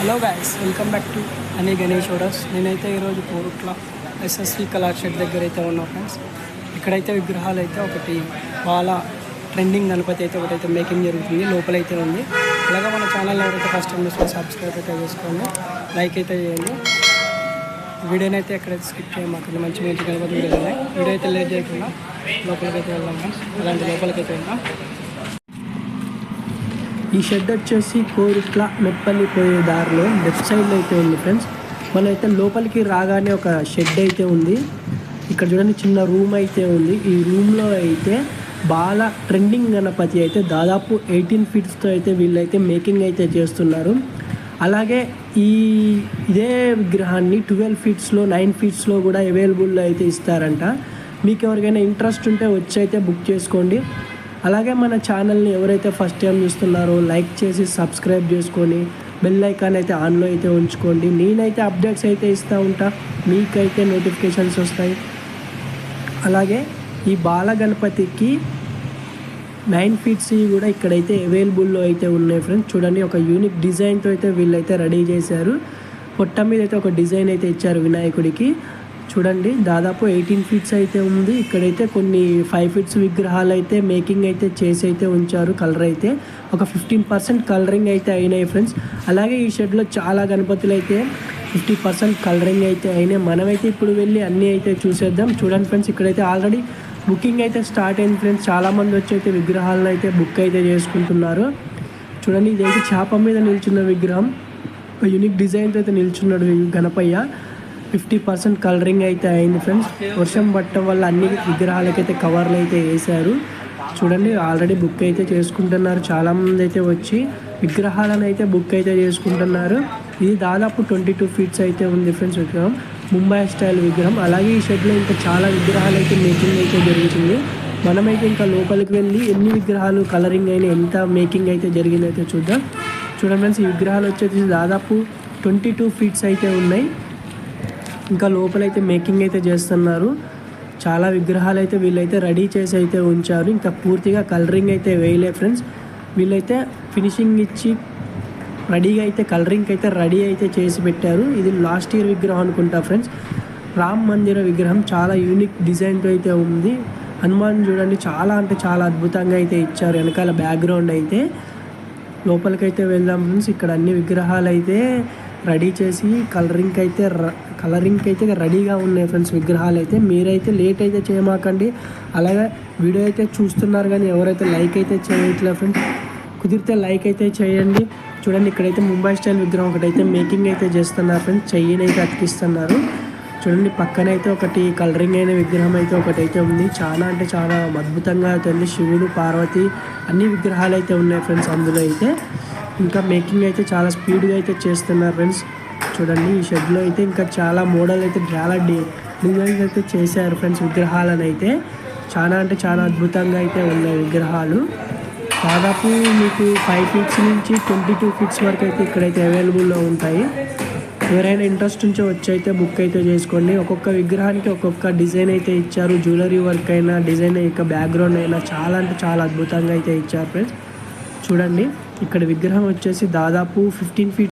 Hello guys welcome back to అని గణేష్ ఓడర్స్ నేనైతే ఈరోజు కోరుట్ల ఎస్ఎస్వి కళా దగ్గర అయితే ఉన్నా ఫ్రెండ్స్ ఇక్కడైతే విగ్రహాలు అయితే ఒకటి బాగా ట్రెండింగ్ గణపతి అయితే ఒకటైతే మేకింగ్ జరుగుతుంది లోపలైతే ఉంది. అలాగే మన ఛానల్ ఎవరైతే ఫస్ట్ టైం చూసినా సబ్స్క్రైబ్ అయితే చేసుకోండి. లైక్ అయితే చేయండి. వీడియోని అయితే ఎక్కడైతే స్కిప్ చేయమాకండి మంచి మంచి గణపతి వీడియోలు ఉన్నాయి. వీడియో అయితే లేట్ చేయకుండా లోపలికైతే వెళ్దాం ఫ్రెండ్స్ అలాంటి లోపలికైతే వెళ్దాం. ఈ షెడ్ వచ్చేసి కోరిట్ల మెప్పల్లి పోయే దారిలో లెఫ్ట్ సైడ్లో అయితే ఉంది ఫ్రెండ్స్. మనం అయితే లోపలికి రాగానే ఒక షెడ్ అయితే ఉంది. ఇక్కడ చూడండి చిన్న రూమ్ అయితే ఉంది. ఈ రూమ్లో అయితే బాగా ట్రెండింగ్ గణపతి అయితే దాదాపు ఎయిటీన్ ఫీట్స్తో అయితే వీళ్ళైతే మేకింగ్ అయితే చేస్తున్నారు. అలాగే ఈ ఇదే విగ్రహాన్ని ట్వెల్వ్ ఫీట్స్లో నైన్ ఫీట్స్లో కూడా అవైలబుల్లో అయితే ఇస్తారంట. మీకు ఎవరికైనా ఇంట్రెస్ట్ ఉంటే వచ్చి అయితే బుక్ చేసుకోండి. అలాగే మన ఛానల్ని ఎవరైతే ఫస్ట్ టైం చూస్తున్నారో లైక్ చేసి సబ్స్క్రైబ్ చేసుకొని బెల్ ఐకాన్ అయితే ఆన్లో అయితే ఉంచుకోండి. నేనైతే అప్డేట్స్ అయితే ఇస్తూ ఉంటా. మీకైతే నోటిఫికేషన్స్ వస్తాయి. అలాగే ఈ బాలగణపతికి నైన్ ఫీట్స్ కూడా ఇక్కడైతే అవైలబుల్లో అయితే ఉన్నాయి ఫ్రెండ్స్ చూడండి ఒక యూనిక్ డిజైన్తో అయితే వీళ్ళైతే రెడీ చేశారు. పొట్ట మీద అయితే ఒక డిజైన్ అయితే ఇచ్చారు వినాయకుడికి. చూడండి దాదాపు ఎయిటీన్ ఫీట్స్ అయితే ఉంది. ఇక్కడైతే కొన్ని ఫైవ్ ఫీట్స్ విగ్రహాలు అయితే మేకింగ్ అయితే చేసి అయితే ఉంచారు కలర్ అయితే. ఒక ఫిఫ్టీన్ పర్సెంట్ కలరింగ్ అయితే అయినాయి ఫ్రెండ్స్. అలాగే ఈ షెడ్లో చాలా గణపతులు అయితే ఫిఫ్టీ పర్సెంట్ కలరింగ్ అయితే అయినాయి. మనమైతే ఇప్పుడు వెళ్ళి అన్నీ అయితే చూసేద్దాం. చూడండి ఫ్రెండ్స్ ఇక్కడైతే ఆల్రెడీ బుకింగ్ అయితే స్టార్ట్ అయింది ఫ్రెండ్స్. చాలామంది వచ్చి అయితే విగ్రహాలను అయితే బుక్ అయితే చేసుకుంటున్నారు. చూడండి ఇదైతే చేప మీద నిల్చున్న విగ్రహం. ఒక యూనిక్ డిజైన్తో అయితే నిల్చున్నాడు గణపయ్య. ఫిఫ్టీ పర్సెంట్ కలరింగ్ అయితే అయింది ఫ్రెండ్స్. వర్షం పట్టడం వల్ల అన్ని విగ్రహాలకైతే కవర్లు అయితే వేశారు. చూడండి ఆల్రెడీ బుక్ అయితే చేసుకుంటున్నారు. చాలామంది అయితే వచ్చి విగ్రహాలను అయితే బుక్ అయితే చేసుకుంటున్నారు. ఇది దాదాపు ట్వంటీ టూ ఫీట్స్ అయితే ఉంది ఫ్రెండ్స్ విగ్రహం. ముంబై స్టైల్ విగ్రహం. అలాగే ఈ షెడ్లో ఇంకా చాలా విగ్రహాలు అయితే మేకింగ్ అయితే జరుగుతుంది. మనమైతే ఇంకా లోపలికి వెళ్ళి ఎన్ని విగ్రహాలు కలరింగ్ అయిన ఎంత మేకింగ్ అయితే జరిగిందైతే చూద్దాం. చూడండి ఫ్రెండ్స్ ఈ విగ్రహాలు వచ్చేసి దాదాపు ట్వంటీ టూ ఫీట్స్ అయితే ఉన్నాయి. ఇంకా లోపలైతే మేకింగ్ అయితే చేస్తున్నారు. చాలా విగ్రహాలు అయితే వీళ్ళైతే రెడీ చేసి అయితే ఉంచారు. ఇంకా పూర్తిగా కలరింగ్ అయితే వేయలే ఫ్రెండ్స్ వీళ్ళైతే ఫినిషింగ్ ఇచ్చి రెడీగా అయితే కలరింగ్ అయితే రెడీ అయితే చేసి పెట్టారు. ఇది లాస్ట్ ఇయర్ విగ్రహం అనుకుంటా ఫ్రెండ్స్ రామ్ మందిర విగ్రహం చాలా యూనిక్ డిజైన్తో అయితే ఉంది. హనుమాన్ చూడండి చాలా అంటే చాలా అద్భుతంగా అయితే ఇచ్చారు. వెనకాల బ్యాక్గ్రౌండ్ అయితే. లోపలికైతే వెళ్దాం ఫ్రెండ్స్ ఇక్కడ అన్ని విగ్రహాలు అయితే రెడీ చేసి కలరింగ్ అయితే కలరింగ్ అయితే రెడీగా ఉన్నాయి ఫ్రెండ్స్ విగ్రహాలు అయితే. మీరైతే లేట్ అయితే చేయమాకండి. అలాగే వీడియో అయితే చూస్తున్నారు కానీ ఎవరైతే లైక్ అయితే చేయట్లేదు ఫ్రెండ్స్ కుదిరితే లైక్ అయితే చేయండి. చూడండి ఇక్కడైతే ముంబై స్టైల్ విగ్రహం ఒకటైతే మేకింగ్ అయితే చేస్తున్నారు ఫ్రెండ్స్ చెయ్యిని అయితే అతికిస్తున్నారు. చూడండి పక్కనైతే ఒకటి కలరింగ్ అయిన విగ్రహం అయితే ఒకటైతే ఉంది. చాలా అంటే చాలా అద్భుతంగా అయితే ఉంది. శివుడు పార్వతి అన్ని విగ్రహాలు అయితే ఉన్నాయి ఫ్రెండ్స్ అందులో అయితే. ఇంకా మేకింగ్ అయితే చాలా స్పీడ్గా అయితే చేస్తున్నారు ఫ్రెండ్స్. చూడండి ఈ షెడ్లో అయితే ఇంకా చాలా మోడల్ అయితే చాలా డిజైన్స్ అయితే చేశారు ఫ్రెండ్స్ విగ్రహాలను అయితే. చాలా అంటే చాలా అద్భుతంగా అయితే ఉన్నాయి విగ్రహాలు. దాదాపు మీకు ఫైవ్ ఫీట్స్ నుంచి ట్వంటీ టూ ఫీట్స్ వరకు అయితే ఇక్కడైతే అవైలబుల్లో ఉంటాయి. ఎవరైనా ఇంట్రెస్ట్ నుంచి వచ్చి అయితే బుక్ అయితే చేసుకోండి. ఒక్కొక్క విగ్రహానికి ఒక్కొక్క డిజైన్ అయితే ఇచ్చారు. జ్యువెలరీ వర్క్ అయినా డిజైన్ యొక్క బ్యాక్గ్రౌండ్ అయినా చాలా అంటే చాలా అద్భుతంగా అయితే ఇచ్చారు ఫ్రెండ్స్. చూడండి ఇక్కడ విగ్రహం వచ్చేసి దాదాపు ఫిఫ్టీన్ ఫీట్